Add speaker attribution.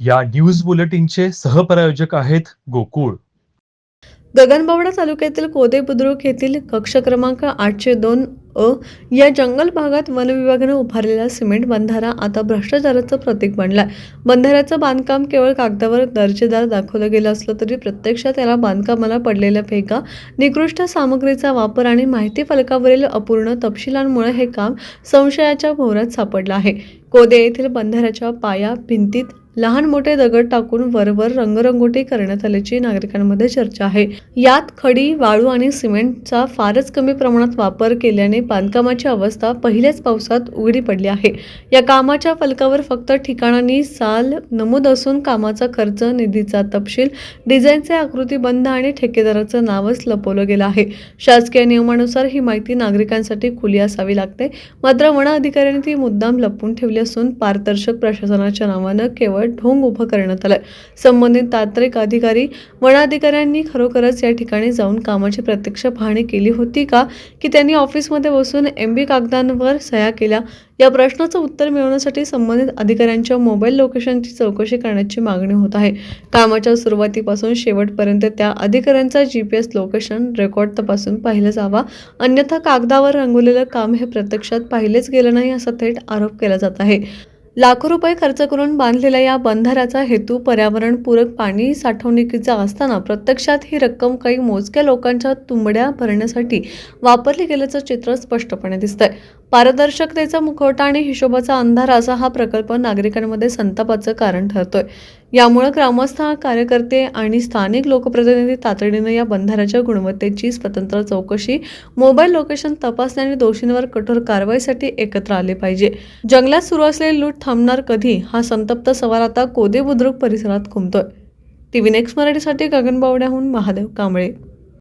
Speaker 1: या न्यूज बुलेटिनचे सहप्रायोजक आहेत गोकुळ.
Speaker 2: गगनबावडा तालुक्यातील कोदे बुद्रुक येथील कक्ष क्रमांक आठशे दोन अ या जंगल भागात वनविभागानं उभारलेला सिमेंट बंधारा आता भ्रष्टाचाराचं प्रतीक बनलाय. बंधाऱ्याचं बांधकाम केवळ कागदावर दर्जेदार दाखवलं गेलं असलं तरी प्रत्यक्षात याला बांधकामाला पडलेल्या फेका निकृष्ट सामग्रीचा वापर आणि माहिती फलकावरील अपूर्ण तपशिलांमुळे हे काम संशयाच्या भोवऱ्यात सापडलं आहे. कोदे येथील बंधाऱ्याच्या पाया भिंतीत लहान मोठे दगड टाकून वरवर रंगरंगोटी करण्यात आल्याची नागरिकांमध्ये चर्चा आहे. यात खडी वाळू आणि सिमेंटचा फारच कमी प्रमाणात वापर केल्याने बांधकामाची अवस्था पहिल्याच पावसात उघडी पडली आहे. या कामाच्या फलकावर फक्त ठिकाणांनी साल नमूद असून कामाचा खर्च निधीचा तपशील डिझाईनचे आकृतीबंध आणि ठेकेदाराचं नावच लपवलं गेलं आहे. शासकीय नियमानुसार ही माहिती नागरिकांसाठी खुली असावी लागते. मात्र वन अधिकाऱ्यांनी ती मुद्दाम लपवून ठेवली असून पारदर्शक प्रशासनाच्या नावानं केवळ ढोंग उभं करण्यात आलं संबंधित तांत्रिक अधिकारी वनाधिकाऱ्यांनी खरोखरच या ठिकाणी जाऊन कामाची प्रत्यक्ष पाहणी केली होती का? की त्यांनी ऑफिसमध्ये बसून एम बी कागदांवर सह्या केल्या? या प्रश्नाचं उत्तर मिळवण्यासाठी संबंधित अधिकाऱ्यांच्या मोबाईल लोकेशनची चौकशी करण्याची मागणी होत आहे. कामाच्या सुरुवातीपासून शेवटपर्यंत त्या अधिकाऱ्यांचा G P S location record तपासून पाहिलं जावा. अन्यथा कागदावर रंगवलेलं काम हे प्रत्यक्षात पाहिलेच गेलं नाही असा थेट आरोप केला जात आहे. लाखो रुपये खर्च करून बांधलेल्या या बंधाऱ्याचा हेतू पर्यावरणपूरक पाणी साठवणुकीचा असताना प्रत्यक्षात ही रक्कम काही मोजक्या लोकांच्या तुंबड्या भरण्यासाठी वापरली गेल्याचं चित्र स्पष्टपणे दिसतंय. पारदर्शकतेचा मुखवटा आणि हिशोबाचा अंधार असा हा प्रकल्प नागरिकांमध्ये संतापाचं कारण ठरतोय. यामुळे ग्रामस्थ कार्यकर्ते आणि स्थानिक लोकप्रतिनिधी तातडीनं या बंधाऱ्याच्या गुणवत्तेची स्वतंत्र चौकशी मोबाईल लोकेशन तपासणी आणि दोषींवर कठोर कारवाईसाठी एकत्र आले पाहिजे. जंगलात सुरू असलेली लूट थांबणार कधी? हा संतप्त सवाल आता कोदे बुद्रुक परिसरात घुमतोय. टीव्ही नेक्स्ट मराठीसाठी गगनबावड्याहून महादेव कांबळे.